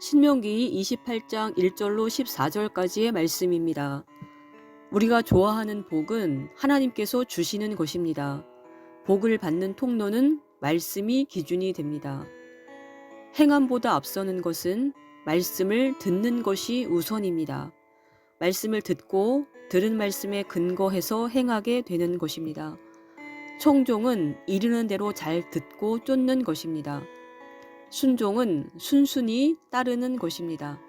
신명기 28장 1절로 14절까지의 말씀입니다. 우리가 좋아하는 복은 하나님께서 주시는 것입니다. 복을 받는 통로는 말씀이 기준이 됩니다. 행함보다 앞서는 것은 말씀을 듣는 것이 우선입니다. 말씀을 듣고 들은 말씀에 근거해서 행하게 되는 것입니다. 청종은 이르는 대로 잘 듣고 쫓는 것입니다. 순종은 순순히 따르는 것입니다.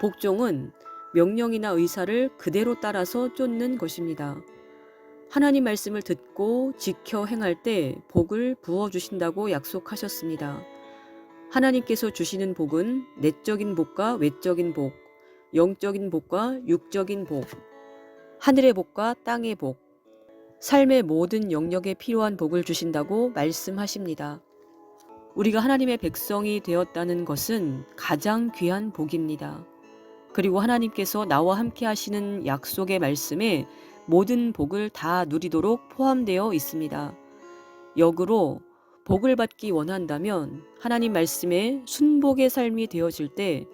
복종은 명령이나 의사를 그대로 따라서 쫓는 것입니다. 하나님 말씀을 듣고 지켜 행할 때 복을 부어주신다고 약속하셨습니다. 하나님께서 주시는 복은 내적인 복과 외적인 복, 영적인 복과 육적인 복, 하늘의 복과 땅의 복, 삶의 모든 영역에 필요한 복을 주신다고 말씀하십니다. 우리가 하나님의 백성이 되었다는 것은 가장 귀한 복입니다. 그리고 하나님께서 나와 함께 하시는 약속의 말씀에 모든 복을 다 누리도록 포함되어 있습니다. 역으로 복을 받기 원한다면 하나님 말씀에 순복의 삶이 되어질 때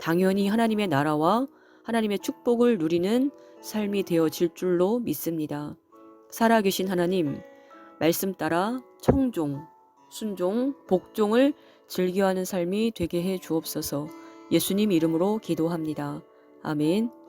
당연히 하나님의 나라와 하나님의 축복을 누리는 삶이 되어질 줄로 믿습니다. 살아계신 하나님, 말씀 따라 청종, 순종, 복종을 즐겨하는 삶이 되게 해 주옵소서 예수님 이름으로 기도합니다. 아멘.